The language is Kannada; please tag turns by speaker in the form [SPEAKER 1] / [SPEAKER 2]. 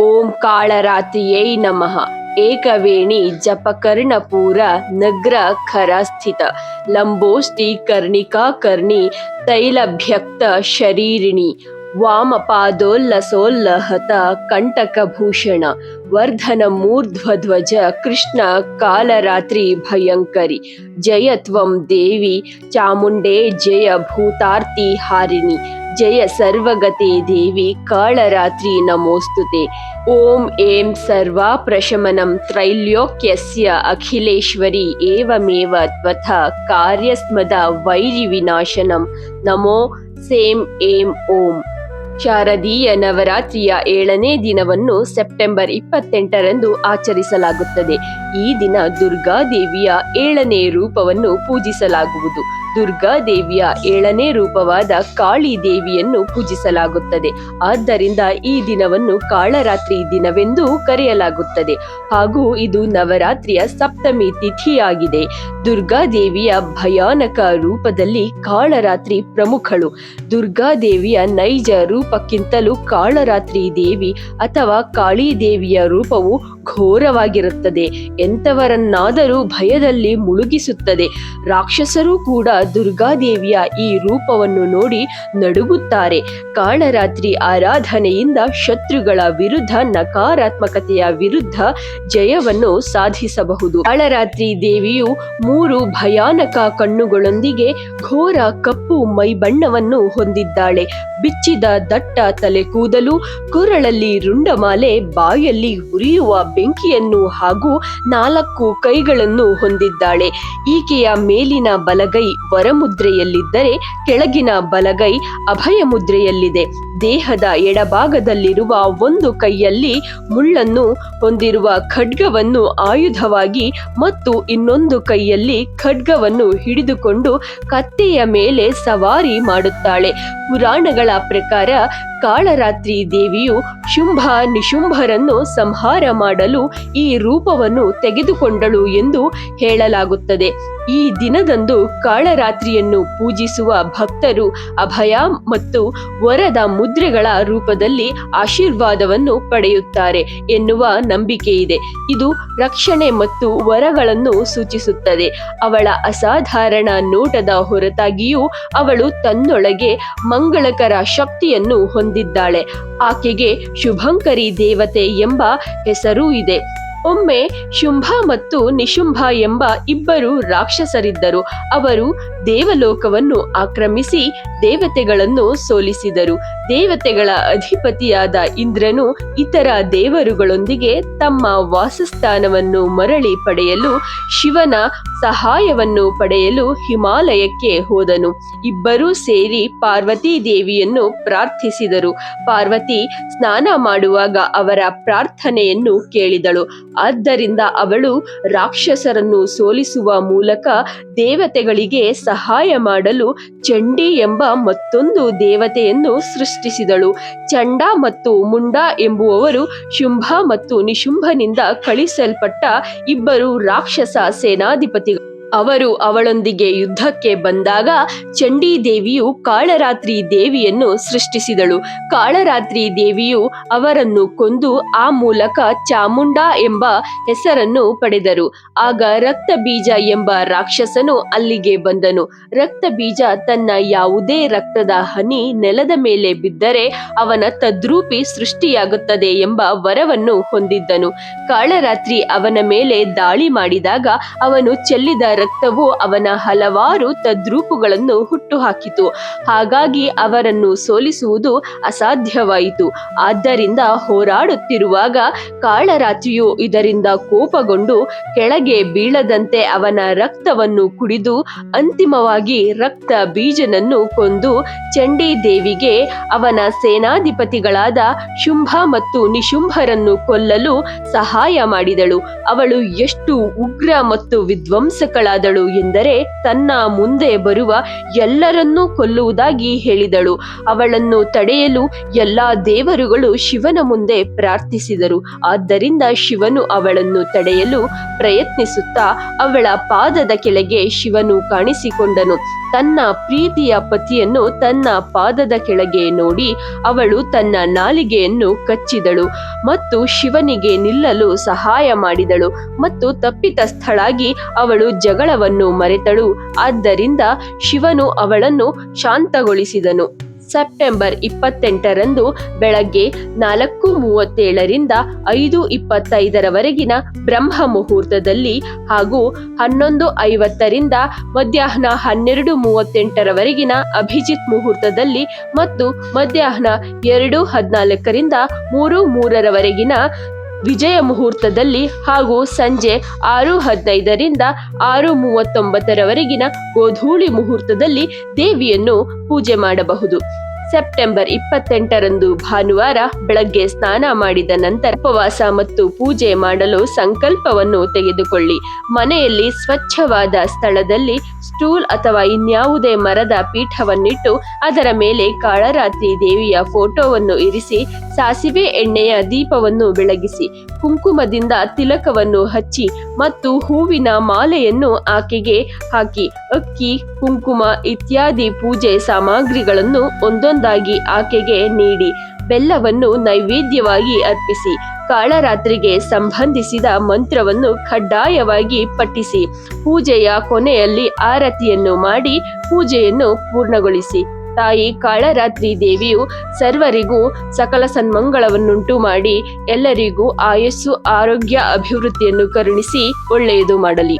[SPEAKER 1] ओंकाळरात्र्यै नमः। एकवेणी जपकर्णपूर नग्र खरस्थित लम्बोष्टि कर्णिकाकर्णि तैलभ्यक्त शरीरिणि। वामपादोल्लसोल्लहत कण्टकभूषण। वर्धनमूर्ध्वध्वज कृष्ण कालरात्रि भयङ्करि। जय त्वं देवि चामुण्डे जय भूतार्तिहारिणि। ಜಯ ಸರ್ವಗತಿ ದೇವಿ ಕಾಳರಾತ್ರಿ ನಮೋಸ್ತುತೆ. ಓಂ ಏಂ ಸರ್ವಾ ಪ್ರಶಮನಂ ತ್ರೈಲ್ಯೋಕ್ಯಸ್ಯ ಅಖಿಲೇಶ್ವರಿ ಏವಮೇವ ತ್ವಥ ಕಾರ್ಯಸ್ಮದ ವೈರಿ ವಿನಾಶನಂ. ನಮೋ ಸೇಂ ಏಂ ಓಂ. ಶಾರದೀಯ ನವರಾತ್ರಿಯ ಏಳನೇ ದಿನವನ್ನು ಸೆಪ್ಟೆಂಬರ್ ಇಪ್ಪತ್ತೆಂಟರಂದು ಆಚರಿಸಲಾಗುತ್ತದೆ. ಈ ದಿನ ದುರ್ಗಾದೇವಿಯ ಏಳನೇ ರೂಪವನ್ನು ಪೂಜಿಸಲಾಗುವುದು. ದುರ್ಗಾದೇವಿಯ ಏಳನೇ ರೂಪವಾದ ಕಾಳಿ ದೇವಿಯನ್ನು ಪೂಜಿಸಲಾಗುತ್ತದೆ. ಆದ್ದರಿಂದ ಈ ದಿನವನ್ನು ಕಾಳರಾತ್ರಿ ದಿನವೆಂದು ಕರೆಯಲಾಗುತ್ತದೆ. ಹಾಗೂ ಇದು ನವರಾತ್ರಿಯ ಸಪ್ತಮಿ ತಿಥಿಯಾಗಿದೆ. ದುರ್ಗಾದೇವಿಯ ಭಯಾನಕ ರೂಪದಲ್ಲಿ ಕಾಳರಾತ್ರಿ ಪ್ರಮುಖಳು. ದುರ್ಗಾದೇವಿಯ ನೈಜ ರೂಪಕ್ಕಿಂತಲೂ ಕಾಳರಾತ್ರಿ ದೇವಿ ಅಥವಾ ಕಾಳಿ ದೇವಿಯ ರೂಪವು ಘೋರವಾಗಿರುತ್ತದೆ. ಎಂಥವರನ್ನಾದರೂ ಭಯದಲ್ಲಿ ಮುಳುಗಿಸುತ್ತದೆ. ರಾಕ್ಷಸರೂ ಕೂಡ ದುರ್ಗಾದೇವಿಯ ಈ ರೂಪವನ್ನು ನೋಡಿ ನಡುಗುತ್ತಾರೆ. ಕಾಳರಾತ್ರಿ ಆರಾಧನೆಯಿಂದ ಶತ್ರುಗಳ ವಿರುದ್ಧ, ನಕಾರಾತ್ಮಕತೆಯ ವಿರುದ್ಧ ಜಯವನ್ನು ಸಾಧಿಸಬಹುದು. ಕಾಳರಾತ್ರಿ ದೇವಿಯು ಮೂರು ಭಯಾನಕ ಕಣ್ಣುಗಳೊಂದಿಗೆ ಘೋರ ಕಪ್ಪು ಮೈಬಣ್ಣವನ್ನು ಹೊಂದಿದ್ದಾಳೆ. ಬಿಚ್ಚಿದ ದಟ್ಟ ತಲೆ ಕೂದಲು, ಕೊರಳಲ್ಲಿ ರುಂಡಮಾಲೆ ಬಾಯಲ್ಲಿ ಉರಿಯುವ ಬೆಂಕಿಯನ್ನು ಹಾಗೂ ನಾಲ್ಕು ಕೈಗಳನ್ನು ಹೊಂದಿದ್ದಾಳೆ. ಈಕೆಯ ಮೇಲಿನ ಬಲಗೈ ವರಮುದ್ರೆಯಲ್ಲಿದ್ದರೆ ಕೆಳಗಿನ ಬಲಗೈ ಅಭಯ ಮುದ್ರೆಯಲ್ಲಿದೆ ದೇಹದ ಎಡಭಾಗದಲ್ಲಿರುವ ಒಂದು ಕೈಯಲ್ಲಿ ಮುಳ್ಳನ್ನು ಹೊಂದಿರುವ ಖಡ್ಗವನ್ನು ಆಯುಧವಾಗಿ ಮತ್ತು ಇನ್ನೊಂದು ಕೈಯಲ್ಲಿ ಖಡ್ಗವನ್ನು ಹಿಡಿದುಕೊಂಡು ಕತ್ತೆಯ ಮೇಲೆ ಸವಾರಿ ಮಾಡುತ್ತಾಳೆ. ಪುರಾಣಗಳ ಪ್ರಕಾರ ಕಾಳರಾತ್ರಿ ದೇವಿಯು ಶುಂಭ ನಿಶುಂಭರನ್ನು ಸಂಹಾರ ಮಾಡಲು ಈ ರೂಪವನ್ನು ತೆಗೆದುಕೊಂಡಳು ಎಂದು ಹೇಳಲಾಗುತ್ತದೆ. ಈ ದಿನದಂದು ಕಾಳರಾತ್ರಿಯನ್ನು ಪೂಜಿಸುವ ಭಕ್ತರು ಅಭಯ ಮತ್ತು ವರದ ಮುದ್ರೆಗಳ ರೂಪದಲ್ಲಿ ಆಶೀರ್ವಾದವನ್ನು ಪಡೆಯುತ್ತಾರೆ ಎನ್ನುವ ನಂಬಿಕೆ ಇದೆ ಇದು ರಕ್ಷಣೆ ಮತ್ತು ವರಗಳನ್ನು ಸೂಚಿಸುತ್ತದೆ. ಅವಳ ಅಸಾಧಾರಣ ನೋಟದ ಹೊರತಾಗಿಯೂ ಅವಳು ತನ್ನೊಳಗೆ ಮಂಗಳಕರ ಶಕ್ತಿಯನ್ನು ಹೊಂದಿದ್ದಾಳೆ. ಆಕೆಗೆ ಶುಭಂಕರಿ ದೇವತೆ ಎಂಬ ಹೆಸರೂ ಇದೆ ಒಮ್ಮೆ ಶುಂಭ ಮತ್ತು ನಿಶುಂಭ ಎಂಬ ಇಬ್ಬರು ರಾಕ್ಷಸರಿದ್ದರು. ಅವರು ದೇವಲೋಕವನ್ನು ಆಕ್ರಮಿಸಿ ದೇವತೆಗಳನ್ನು ಸೋಲಿಸಿದರು. ದೇವತೆಗಳ ಅಧಿಪತಿಯಾದ ಇಂದ್ರನು ಇತರ ದೇವರುಗಳೊಂದಿಗೆ ತಮ್ಮ ವಾಸಸ್ಥಾನವನ್ನು ಮರಳಿ ಪಡೆಯಲು, ಶಿವನ ಸಹಾಯವನ್ನು ಪಡೆಯಲು ಹಿಮಾಲಯಕ್ಕೆ ಹೋದನು. ಇಬ್ಬರೂ ಸೇರಿ ಪಾರ್ವತಿ ದೇವಿಯನ್ನು ಪ್ರಾರ್ಥಿಸಿದರು. ಪಾರ್ವತಿ ಸ್ನಾನ ಮಾಡುವಾಗ ಅವರ ಪ್ರಾರ್ಥನೆಯನ್ನು ಕೇಳಿದಳು. ಆದ್ದರಿಂದ ಅವಳು ರಾಕ್ಷಸರನ್ನು ಸೋಲಿಸುವ ಮೂಲಕ ದೇವತೆಗಳಿಗೆ ಸಹಾಯ ಮಾಡಲು ಚಂಡಿ ಎಂಬ ಮತ್ತೊಂದು ದೇವತೆಯನ್ನು ಸೃಷ್ಟಿಸಿದಳು. ಚಂಡ ಮತ್ತು ಮುಂಡ ಎಂಬುವವರು ಶುಂಭ ಮತ್ತು ನಿಶುಂಭನಿಂದ ಕಳಿಸಲ್ಪಟ್ಟ ಇಬ್ಬರು ರಾಕ್ಷಸ ಸೇನಾಧಿಪತಿಗಳು. ಅವರು ಅವಳೊಂದಿಗೆ ಯುದ್ಧಕ್ಕೆ ಬಂದಾಗ ಚಂಡಿ ದೇವಿಯು ಕಾಳರಾತ್ರಿ ದೇವಿಯನ್ನು ಸೃಷ್ಟಿಸಿದಳು. ಕಾಳರಾತ್ರಿ ದೇವಿಯು ಅವರನ್ನು ಕೊಂದು ಆ ಮೂಲಕ ಚಾಮುಂಡ ಎಂಬ ಹೆಸರನ್ನು ಪಡೆದರು. ಆಗ ರಕ್ತ ಬೀಜ ಎಂಬ ರಾಕ್ಷಸನು ಅಲ್ಲಿಗೆ ಬಂದನು. ರಕ್ತ ಬೀಜ ತನ್ನ ಯಾವುದೇ ರಕ್ತದ ಹನಿ ನೆಲದ ಮೇಲೆ ಬಿದ್ದರೆ ಅವನ ತದ್ರೂಪಿ ಸೃಷ್ಟಿಯಾಗುತ್ತದೆ ಎಂಬ ವರವನ್ನು ಹೊಂದಿದ್ದನು. ಕಾಳರಾತ್ರಿ ಅವನ ಮೇಲೆ ದಾಳಿ ಮಾಡಿದಾಗ ಅವನು ಚೆಲ್ಲಿದ ರಕ್ತವು ಅವನ ಹಲವಾರು ತದ್ರೂಪುಗಳನ್ನು ಹುಟ್ಟುಹಾಕಿತು. ಹಾಗಾಗಿ ಅವರನ್ನು ಸೋಲಿಸುವುದು ಅಸಾಧ್ಯವಾಯಿತು. ಆದ್ದರಿಂದ ಹೋರಾಡುತ್ತಿರುವಾಗ ಕಾಳರಾತ್ರಿಯು ಇದರಿಂದ ಕೋಪಗೊಂಡು ಕೆಳಗೆ ಬೀಳದಂತೆ ಅವನ ರಕ್ತವನ್ನು ಕುಡಿದು ಅಂತಿಮವಾಗಿ ರಕ್ತ ಬೀಜನನ್ನು ಕೊಂದು ಚಂಡಿ ದೇವಿಗೆ ಅವನ ಸೇನಾಧಿಪತಿಗಳಾದ ಶುಂಭ ಮತ್ತು ನಿಶುಂಭರನ್ನು ಕೊಲ್ಲಲು ಸಹಾಯ ಮಾಡಿದಳು. ಅವಳು ಎಷ್ಟು ಉಗ್ರ ಮತ್ತು ವಿಧ್ವಂಸಕಳ ಎಂಥವಳಾದಳು ಎಂದರೆ ತನ್ನ ಮುಂದೆ ಬರುವ ಎಲ್ಲರನ್ನೂ ಕೊಲ್ಲುವುದಾಗಿ ಹೇಳಿದಳು. ಅವಳನ್ನು ತಡೆಯಲು ಎಲ್ಲಾ ದೇವರುಗಳು ಶಿವನ ಮುಂದೆ ಪ್ರಾರ್ಥಿಸಿದರು. ಆದ್ದರಿಂದ ಶಿವನು ಅವಳನ್ನು ತಡೆಯಲು ಪ್ರಯತ್ನಿಸುತ್ತಾ ಅವಳ ಪಾದದ ಕೆಳಗೆ ಶಿವನು ಕಾಣಿಸಿಕೊಂಡನು. ತನ್ನ ಪ್ರೀತಿಯ ಪತಿಯನ್ನು ತನ್ನ ಪಾದದ ಕೆಳಗೆ ನೋಡಿ ಅವಳು ತನ್ನ ನಾಲಿಗೆಯನ್ನು ಕಚ್ಚಿದಳು ಮತ್ತು ಶಿವನಿಗೆ ನಿಲ್ಲಲು ಸಹಾಯ ಮಾಡಿದಳು ಮತ್ತು ತಪ್ಪಿತಸ್ಥಳಾಗಿ ಅವಳು ಜಗಳವನ್ನು ಮರೆತಳು. ಆದ್ದರಿಂದ ಶಿವನು ಅವಳನ್ನು ಶಾಂತಗೊಳಿಸಿದನು. ಸೆಪ್ಟೆಂಬರ್ ಇಪ್ಪತ್ತೆಂಟರಂದು ಬೆಳಗ್ಗೆ ನಾಲ್ಕು ಮೂವತ್ತೇಳರಿಂದ ಐದು ಇಪ್ಪತ್ತೈದರವರೆಗಿನ ಬ್ರಹ್ಮ ಮುಹೂರ್ತದಲ್ಲಿ ಹಾಗೂ ಹನ್ನೊಂದು ಐವತ್ತರಿಂದ ಮಧ್ಯಾಹ್ನ ಹನ್ನೆರಡು ಮೂವತ್ತೆಂಟರವರೆಗಿನ ಅಭಿಜಿತ್ ಮುಹೂರ್ತದಲ್ಲಿ ಮತ್ತು ಮಧ್ಯಾಹ್ನ ಎರಡು ಹದಿನಾಲ್ಕರಿಂದ ಮೂರು ಮೂರರವರೆಗಿನ ವಿಜಯ ಮುಹೂರ್ತದಲ್ಲಿ ಹಾಗೂ ಸಂಜೆ ಆರು ಹದಿನೈದರಿಂದ ಆರು ಮೂವತ್ತೊಂಬತ್ತರವರೆಗಿನ ಗೋಧೂಳಿ ಮುಹೂರ್ತದಲ್ಲಿ ದೇವಿಯನ್ನು ಪೂಜೆ ಮಾಡಬಹುದು. ಸೆಪ್ಟೆಂಬರ್ ಇಪ್ಪತ್ತೆಂಟರಂದು ಭಾನುವಾರ ಬೆಳಗ್ಗೆ ಸ್ನಾನ ಮಾಡಿದ ನಂತರ ಉಪವಾಸ ಮತ್ತು ಪೂಜೆ ಮಾಡಲು ಸಂಕಲ್ಪವನ್ನು ತೆಗೆದುಕೊಳ್ಳಿ. ಮನೆಯಲ್ಲಿ ಸ್ವಚ್ಛವಾದ ಸ್ಥಳದಲ್ಲಿ ಸ್ಟೂಲ್ ಅಥವಾ ಇನ್ಯಾವುದೇ ಮರದ ಪೀಠವನ್ನಿಟ್ಟು ಅದರ ಮೇಲೆ ಕಾಳರಾತ್ರಿ ದೇವಿಯ ಫೋಟೋವನ್ನು ಇರಿಸಿ, ಸಾಸಿವೆ ಎಣ್ಣೆಯ ದೀಪವನ್ನು ಬೆಳಗಿಸಿ, ಕುಂಕುಮದಿಂದ ತಿಲಕವನ್ನು ಹಚ್ಚಿ ಮತ್ತು ಹೂವಿನ ಮಾಲೆಯನ್ನು ಆಕೆಗೆ ಹಾಕಿ, ಅಕ್ಕಿ, ಕುಂಕುಮ ಇತ್ಯಾದಿ ಪೂಜೆ ಸಾಮಗ್ರಿಗಳನ್ನು ಒಂದೊಂದಾಗಿ ಆಕೆಗೆ ನೀಡಿ ಬೆಲ್ಲವನ್ನು ನೈವೇದ್ಯವಾಗಿ ಅರ್ಪಿಸಿ, ಕಾಳರಾತ್ರಿಗೆ ಸಂಬಂಧಿಸಿದ ಮಂತ್ರವನ್ನು ಕಡ್ಡಾಯವಾಗಿ ಪಠಿಸಿ, ಪೂಜೆಯ ಕೊನೆಯಲ್ಲಿ ಆರತಿಯನ್ನು ಮಾಡಿ ಪೂಜೆಯನ್ನು ಪೂರ್ಣಗೊಳಿಸಿ. ತಾಯಿ ಕಾಳರಾತ್ರಿ ದೇವಿಯು ಸರ್ವರಿಗೂ ಸಕಲ ಸನ್ಮಂಗಳವನ್ನುಂಟು ಮಾಡಿ ಎಲ್ಲರಿಗೂ ಆಯಸ್ಸು, ಆರೋಗ್ಯ, ಅಭಿವೃದ್ಧಿಯನ್ನು ಕರುಣಿಸಿ ಒಳ್ಳೆಯದು ಮಾಡಲಿ.